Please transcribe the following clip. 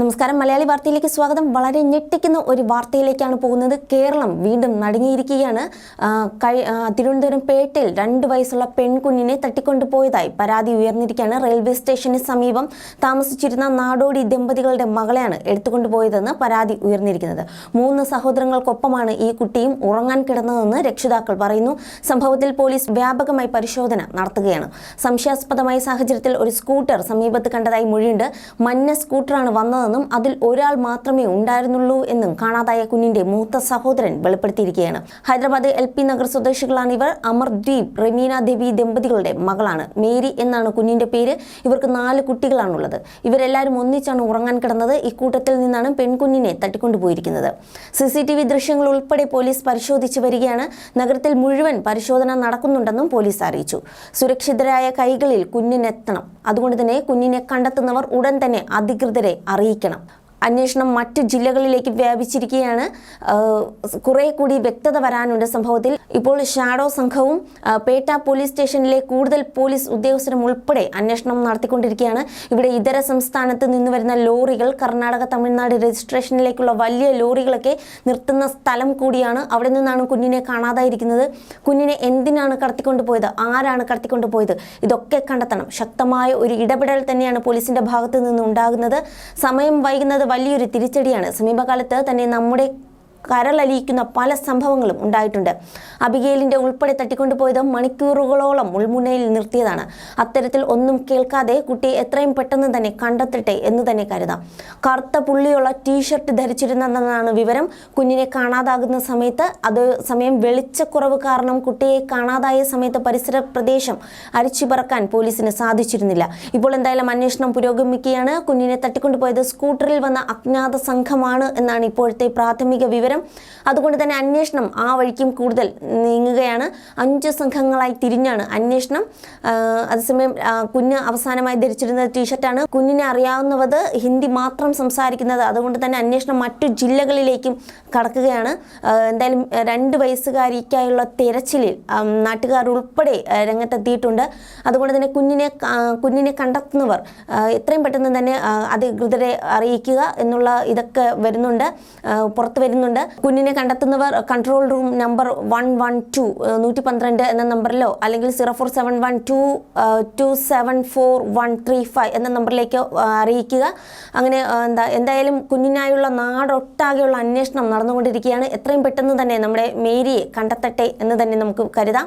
നമസ്കാരം. മലയാളി വാർത്തയിലേക്ക് സ്വാഗതം. വളരെ ഞെട്ടിക്കുന്ന ഒരു വാർത്തയിലേക്കാണ് പോകുന്നത്. കേരളം വീണ്ടും നടുങ്ങിയിരിക്കുകയാണ്. തിരുവനന്തപുരം പേട്ടയിൽ രണ്ട് വയസ്സുള്ള പെൺകുഞ്ഞിനെ തട്ടിക്കൊണ്ടുപോയതായി പരാതി ഉയർന്നിരിക്കുകയാണ്. റെയിൽവേ സ്റ്റേഷന് സമീപം താമസിച്ചിരുന്ന നാടോടി ദമ്പതികളുടെ മകളെയാണ് എടുത്തുകൊണ്ടുപോയതെന്ന് പരാതി ഉയർന്നിരിക്കുന്നത്. മൂന്ന് സഹോദരങ്ങൾക്കൊപ്പമാണ് ഈ കുട്ടിയും ഉറങ്ങാൻ കിടന്നതെന്ന് രക്ഷിതാക്കൾ പറയുന്നു. സംഭവത്തിൽ പോലീസ് വ്യാപകമായി പരിശോധന നടത്തുകയാണ്. സംശയാസ്പദമായ സാഹചര്യത്തിൽ ഒരു സ്കൂട്ടർ സമീപത്ത് കണ്ടതായി മൊഴിയുണ്ട്. മഞ്ഞ സ്കൂട്ടറാണ് വന്നതെന്നും അതിൽ ഒരാൾ മാത്രമേ ഉണ്ടായിരുന്നുള്ളൂ എന്നും കാണാതായ കുഞ്ഞിന്റെ മൂത്ത സഹോദരൻ വെളിപ്പെടുത്തിയിരിക്കുകയാണ്. ഹൈദരാബാദ് എൽ പി നഗർ സ്വദേശികളാണ് ഇവർ. അമർദ്വീപ് റമീന ദേവി ദമ്പതികളുടെ മകളാണ്. മേരി എന്നാണ് കുഞ്ഞിന്റെ പേര്. ഇവർക്ക് നാല് കുട്ടികളാണുള്ളത്. ഇവരെല്ലാവരും ഒന്നിച്ചാണ് ഉറങ്ങാൻ കിടന്നത്. ഇക്കൂട്ടത്തിൽ നിന്നാണ് പെൺകുഞ്ഞിനെ തട്ടിക്കൊണ്ടുപോയിരിക്കുന്നത് സി സി ടി വി ദൃശ്യങ്ങൾ ഉൾപ്പെടെ പോലീസ് പരിശോധിച്ചു വരികയാണ്. നഗരത്തിൽ മുഴുവൻ പരിശോധന നടക്കുന്നുണ്ടെന്നും പോലീസ് അറിയിച്ചു. സുരക്ഷിതരായ കൈകളിൽ കുഞ്ഞിനെത്തണം. അതുകൊണ്ട് തന്നെ കുഞ്ഞിനെ കണ്ടെത്തുന്നവർ ഉടൻ തന്നെ അധികൃതരെ അറിയിക്കണം അന്വേഷണം മറ്റ് ജില്ലകളിലേക്ക് വ്യാപിച്ചിരിക്കുകയാണ്. കുറെ കൂടി വ്യക്തത വരാനുണ്ട് സംഭവത്തിൽ. ഇപ്പോൾ ഷാഡോ സംഘവും പേട്ട പോലീസ് സ്റ്റേഷനിലെ കൂടുതൽ പോലീസ് ഉദ്യോഗസ്ഥരും ഉൾപ്പെടെ അന്വേഷണം നടത്തിക്കൊണ്ടിരിക്കുകയാണ്. ഇവിടെ ഇതര സംസ്ഥാനത്ത് നിന്ന് വരുന്ന ലോറികൾ കർണാടക തമിഴ്നാട് രജിസ്ട്രേഷനിലേക്കുള്ള വലിയ ലോറികളൊക്കെ നിർത്തുന്ന സ്ഥലം കൂടിയാണ് അവിടെ നിന്നാണ് കുഞ്ഞിനെ കാണാതായിരിക്കുന്നത്. കുഞ്ഞിനെ എന്തിനാണ് കടത്തിക്കൊണ്ടുപോയത്? ആരാണ് കടത്തിക്കൊണ്ടുപോയത്? ഇതൊക്കെ കണ്ടെത്തണം. ശക്തമായ ഒരു ഇടപെടൽ തന്നെയാണ് പോലീസിന്റെ ഭാഗത്ത് നിന്ന് ഉണ്ടാകുന്നത്. സമയം വൈകുന്നത് വലിയൊരു തിരിച്ചടിയാണ്. സമീപകാലത്ത് തന്നെ നമ്മുടെ കരളലിയിക്കുന്ന പല സംഭവങ്ങളും ഉണ്ടായിട്ടുണ്ട്. അബിഗേലിന്റെ ഉൾപ്പെടെ തട്ടിക്കൊണ്ടുപോയത് മണിക്കൂറുകളോളം മുൾമുനയിൽ നിർത്തിയതാണ്. അത്തരത്തിൽ ഒന്നും കേൾക്കാതെ കുട്ടിയെ എത്രയും പെട്ടെന്ന് തന്നെ കണ്ടെത്തട്ടെ എന്ന് തന്നെ കരുതാം. കറുത്ത പുള്ളിയുള്ള ടീഷർട്ട് ധരിച്ചിരുന്നെന്നാണ് വിവരം. കുഞ്ഞിനെ കാണാതാകുന്ന സമയത്ത് അത് സമയം വെളിച്ചക്കുറവ് കാരണം കുട്ടിയെ കാണാതായ സമയത്ത് പരിസര പ്രദേശം അരിച്ചുപറക്കാൻ പോലീസിന് സാധിച്ചിരുന്നില്ല. ഇപ്പോൾ എന്തായാലും അന്വേഷണം പുരോഗമിക്കുകയാണ്. കുഞ്ഞിനെ തട്ടിക്കൊണ്ടുപോയത് സ്കൂട്ടറിൽ വന്ന അജ്ഞാത സംഘമാണ് എന്നാണ് ഇപ്പോഴത്തെ പ്രാഥമിക വിവരം. അതുകൊണ്ട് തന്നെ അന്വേഷണം ആ വഴിക്കും കൂടുതൽ നീങ്ങുകയാണ്. അഞ്ച് സംഘങ്ങളായി തിരിഞ്ഞാണ് അന്വേഷണം. അതേസമയം കുഞ്ഞ് അവസാനമായി ധരിച്ചിരുന്ന ടീഷർട്ടാണ്. കുഞ്ഞിനെ അറിയാവുന്നത് ഹിന്ദി മാത്രം സംസാരിക്കുന്നത്. അതുകൊണ്ട് തന്നെ അന്വേഷണം മറ്റു ജില്ലകളിലേക്കും കടക്കുകയാണ്. എന്തായാലും രണ്ട് വയസ്സുകാരിക്കായുള്ള തിരച്ചിലിൽ നാട്ടുകാർ ഉൾപ്പെടെ രംഗത്തെത്തിയിട്ടുണ്ട്. അതുകൊണ്ട് തന്നെ കുഞ്ഞിനെ കുഞ്ഞിനെ കണ്ടെത്തുന്നവർ എത്രയും പെട്ടെന്ന് തന്നെ അധികൃതരെ അറിയിക്കുക എന്നുള്ള ഇതൊക്കെ വരുന്നുണ്ട്. പുറത്ത് വരുന്നുണ്ട്. കുഞ്ഞിനെ കണ്ടെത്തുന്നവർ control room number one one two നൂറ്റി പന്ത്രണ്ട് എന്ന നമ്പറിലോ അല്ലെങ്കിൽ zero four seven one two two seven four one three five എന്ന നമ്പറിലേക്ക് അറിയിക്കുക. അങ്ങനെ എന്താ എന്തായാലും കുഞ്ഞിനായുള്ള നാടൊട്ടാകെയുള്ള അന്വേഷണം നടന്നുകൊണ്ടിരിക്കുകയാണ്. എത്രയും പെട്ടെന്ന് തന്നെ നമ്മുടെ മേരിയെ കണ്ടെത്തട്ടെ എന്ന് തന്നെ നമുക്ക് കരുതാം.